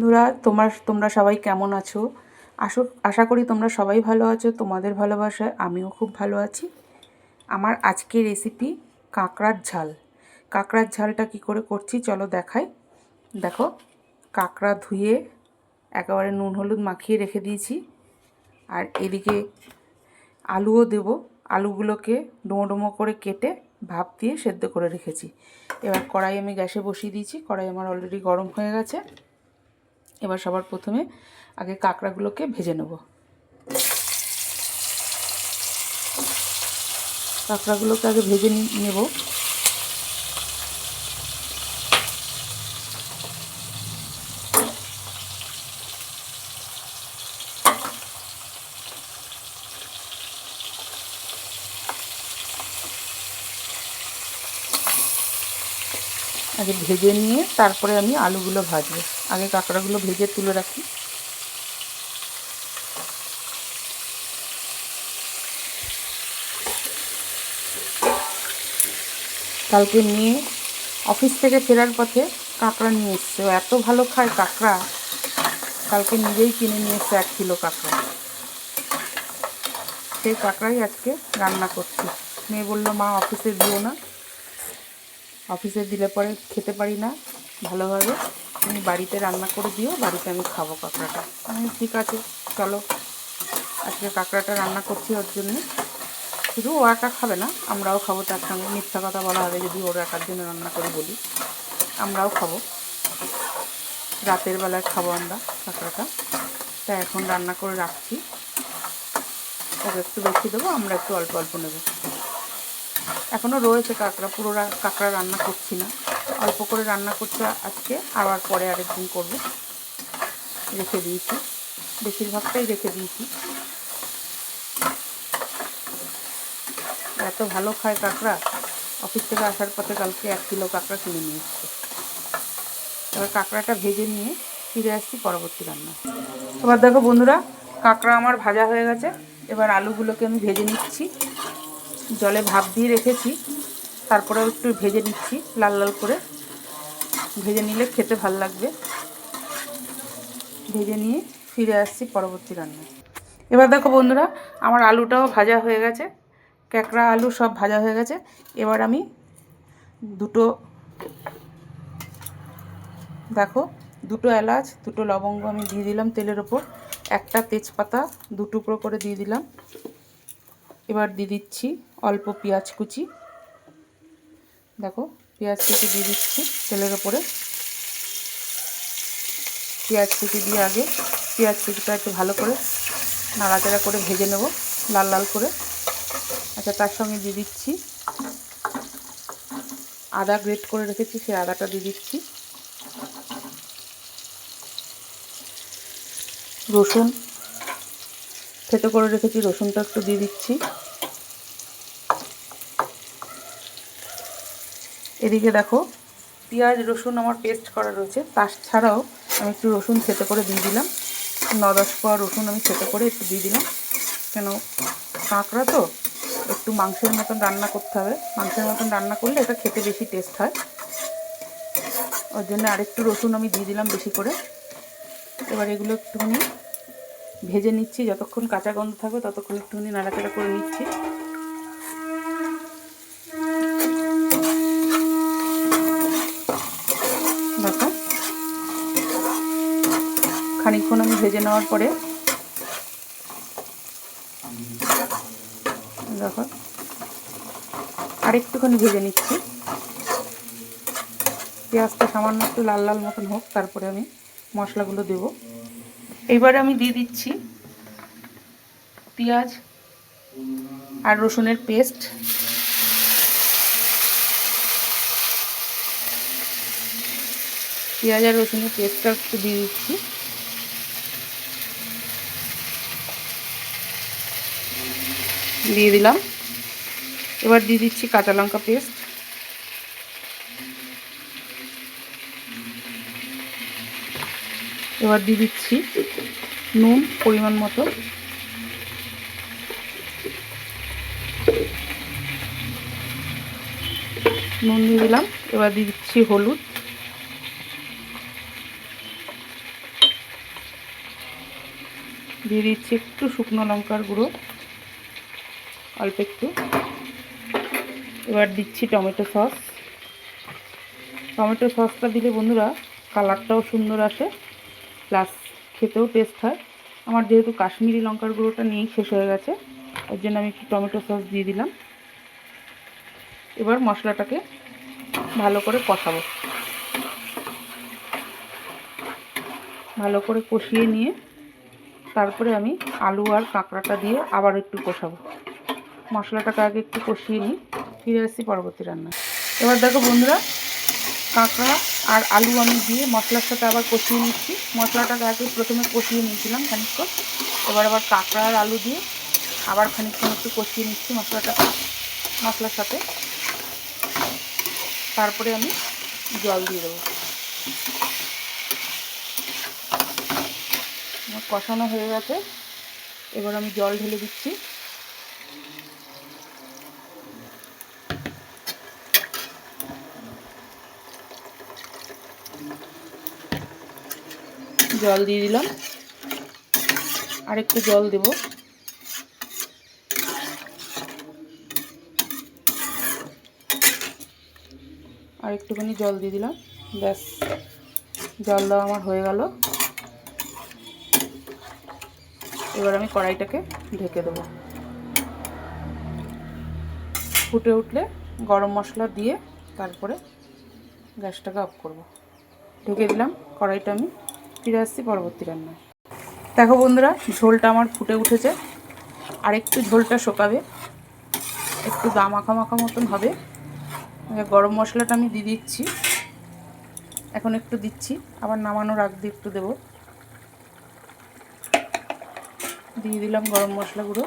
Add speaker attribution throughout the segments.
Speaker 1: বন্ধুরা, তোমার, তোমরা সবাই কেমন আছো? আসো আশা করি তোমরা সবাই ভালো আছো, তোমাদের ভালোবাসায় আমিও খুব ভালো আছি। আমার আজকের রেসিপি কাঁকড়ার ঝাল। কাঁকড়ার ঝালটা কি করে করছি চলো দেখাই। দেখো, কাঁকড়া ধুয়ে একেবারে নুন হলুদ মাখিয়ে রেখে দিয়েছি। আর এদিকে আলুও দেব। আলুগুলোকে ডোমো ডোমো করে কেটে ভাপ দিয়ে সেদ্ধ করে রেখেছি। এবার কড়াই আমি গ্যাসে বসিয়ে দিয়েছি। কড়াই আমার অলরেডি গরম হয়ে গেছে। এবার সবার প্রথমে আগে কাঁকড়াগুলোকে ভেজে নেব। কাঁকড়াগুলোকে আগে ভেজে নেব। আগে ভেজে নিয়ে তারপরে আমি আলুগুলো ভাজবো। আগে কাঁকড়াগুলো ভেজে তুলে রাখি। কালকে নিয়ে অফিস থেকে ফেরার পথে কাঁকড়া নিয়ে এসছে। এত ভালো খায় কাঁকড়া। কালকে নিজেই কিনে নিয়ে এসছে এক কিলো কাঁকড়া। সেই কাঁকড়াই আজকে রান্না করছি। মেয়ে বলল, মা, অফিসে দিও না। অফিসে দিলে পরে খেতে পারি না, ভালোভাবে। তুমি বাড়িতে রান্না করে দিও, বাড়িতে আমি খাব কাঁকড়াটা। আমি ঠিক আছে, চলো। আজকে কাঁকড়াটা রান্না করছি ওর জন্যে। শুধু ও একা খাবে না, আমরাও খাব তার সঙ্গে। মিথ্যা কথা বলা হবে যদি ওর একার জন্য রান্না করে বলি। আমরাও খাব। রাতের বেলায় খাব আমরা কাঁকড়াটা। তা এখন রান্না করে রাখছি। ওকে একটু বেশি দেবো, আমরা একটু অল্প অল্প নেব। এখনও রয়েছে কাঁকড়া, পুরো কাঁকড়া রান্না করছি না। অল্প করে রান্না করতে আজকে, আবার পরে আরেকদিন করব। রেখে দিয়েছি। বেশিরভাগটাই রেখে দিয়েছি। এত ভালো খায় কাঁকড়া, অফিস থেকে আসার পথে কালকে এক কিলো কাঁকড়া কিনে নিয়ে এসছে। এবার কাঁকড়াটা ভেজে নিয়ে ফিরে আসছি পরবর্তী রান্না এবার দেখো বন্ধুরা, কাঁকড়া আমার ভাজা হয়ে গেছে। এবার আলুগুলোকে আমি ভেজে নিচ্ছি। জলে ভাপ দিয়ে রেখেছি। তারপরেও একটু ভেজে নিচ্ছি, লাল লাল করে। ভেজে নিলে খেতে ভালো লাগবে। ভেজে নিয়ে ফিরে আসছি পরবর্তী রান্না এবার দেখো বন্ধুরা, আমার আলুটাও ভাজা হয়ে গেছে। ক্যাকড়া, আলু সব ভাজা হয়ে গেছে। এবার আমি দুটো, দেখো, দুটো এলাচ, দুটো লবঙ্গ আমি দিয়ে দিলাম তেলের ওপর। একটা তেজপাতা দু টুকরো করে দিয়ে দিলাম। এবার দিয়ে দিচ্ছি অল্প পেঁয়াজ কুচি। দেখো, পেঁয়াজ কুচি দিয়ে দিচ্ছি তেলের ওপরে। পেঁয়াজ কুচি দিয়ে আগে পেঁয়াজ কুচিটা একটু ভালো করে নাড়াচাড়া করে ভেজে নেব, লাল লাল করে। আচ্ছা তার সঙ্গে দিয়ে দিচ্ছি আদা গ্রেট করে রেখেছি, সেই আদাটা দিয়ে দিচ্ছি। রসুন থেতো করে রেখেছি, রসুনটা একটু দিয়ে দিচ্ছি। এদিকে দেখো, পেঁয়াজ, রসুন আমার পেস্ট করা রয়েছে। তাছাড়াও আমি একটু রসুন থেতো করে দিয়ে দিলাম। ন দশ পর রসুন আমি থেতো করে একটু দিয়ে দিলাম। কেন, কাঁকড়া তো, একটু মাংসের মতন রান্না করতে হবে। মাংসের মতন রান্না করলে এটা খেতে বেশি টেস্ট হয়। ওর জন্য আরেকটু রসুন আমি দিয়ে দিলাম বেশি করে। এবার এগুলো একটুখানি ভেজে নিচ্ছি। যতক্ষণ কাঁচা গন্ধ থাকবে ততক্ষণ একটুখানি নাড়াচাড়া করে নিচ্ছি দেখো আমি ভেজে নেওয়ার পরে দেখো, আরেকটুখানি ভেজে নিচ্ছি। পেঁয়াজটা সামান্য একটু লাল লাল মতন হোক, তারপরে আমি মশলাগুলো দেব। এইবারে আমি দিয়ে দিচ্ছি পেঁয়াজ আর রসুনের পেস্ট। পেঁয়াজ আর রসুনের পেস্টটা একটু দিয়ে দিচ্ছি। দিয়ে দিলাম। এবার দিয়ে দিচ্ছি কাঁচা লঙ্কা পেস্ট। এবার দিয়ে দিচ্ছি নুন পরিমাণ মতো। নুন দিয়ে দিলাম। এবার দিয়ে দিচ্ছি হলুদ। দিয়ে দিচ্ছি একটু শুকনো লঙ্কার গুঁড়ো। অল্প একটু। এবার দিচ্ছি টমেটো সস। টমেটো সসটা দিলে বন্ধুরা কালারটাও সুন্দর আসে, প্লাস খেতেও টেস্ট হয়। আমার যেহেতু কাশ্মীরি লঙ্কার গুঁড়োটা নিয়েই শেষ হয়ে গেছে, ওর জন্য আমি একটু টমেটো সস দিয়ে দিলাম। এবার মশলাটাকে ভালো করে কষাবো। ভালো করে কষিয়ে নিয়ে তারপরে আমি আলু আর কাঁকড়াটা দিয়ে আবার একটু কষাবো। মশলাটাকে আগে একটু কষিয়ে নিই। ফিরে আসছি পরবর্তী রান্না এবার দেখো বন্ধুরা, কাঁকড়া আর আলু আমি দিয়ে মশলার সাথে আবার কষিয়ে নিচ্ছি। মশলাটাকে আগে প্রথমে কষিয়ে নিয়েছিলাম খানিকক্ষণ। এবার আবার কাঁকড়া আর আলু দিয়ে আবার খানিকক্ষণ একটু কষিয়ে নিচ্ছি মশলাটাকে মশলার সাথে। তারপরে আমি জল দিয়ে দেবো। কষানো হয়ে গেছে। এবার আমি জল ঢেলে দিচ্ছি। জল দিয়ে দিলাম। আর একটু জল দেব। আর একটুখানি জল দিয়ে দিলাম। ব্যাস, জল দেওয়া আমার হয়ে গেল। এবার আমি কড়াইটাকে ঢেকে দেবো। ফুটে উঠলে গরম মশলা দিয়ে তারপরে গ্যাসটাকে অফ করব। ঢেকে দিলাম কড়াইটা আমি। ফিরে আসছি পরবর্তী রান্নায়। দেখো বন্ধুরা, ঝোলটা আমার ফুটে উঠেছে। আর একটু ঝোলটা শোকাবে। একটু গা মাখা মাখা মতন হবে। গরম মশলাটা আমি দিয়ে দিচ্ছি। এখন একটু দিচ্ছি। আবার নামানোর আগ দিয়ে একটু দেবো। দিয়ে দিলাম গরম মশলা গুঁড়ো।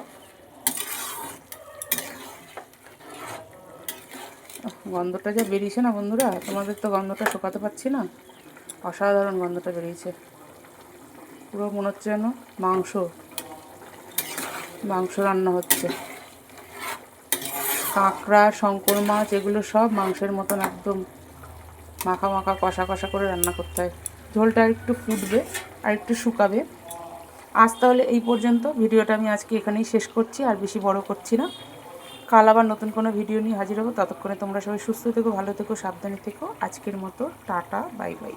Speaker 1: গন্ধটা যা বেরিয়েছে না বন্ধুরা, তোমাদের তো গন্ধটা শোকাতে পারছি না। অসাধারণ গন্ধটা বেরিয়েছে। পুরো মনে হচ্ছে যেন মাংস। মাংস রান্না হচ্ছে। কাঁকড়া, শঙ্কর মাছ, এগুলো সব মাংসের মতন একদম মাখা মাখা, কষা কষা করে রান্না করতে হয়। ঝোলটা একটু ফুটবে আর একটু শুকাবে। আজ তাহলে এই পর্যন্ত। ভিডিওটা আমি আজকে এখানেই শেষ করছি, আর বেশি বড় করছি না। কাল আবার নতুন কোনো ভিডিও নিয়ে হাজির হব। ততক্ষণে তোমরা সবাই সুস্থ থেকো, ভালো থেকো, সাবধানে থেকো। আজকের মতো টাটা, বাই বাই।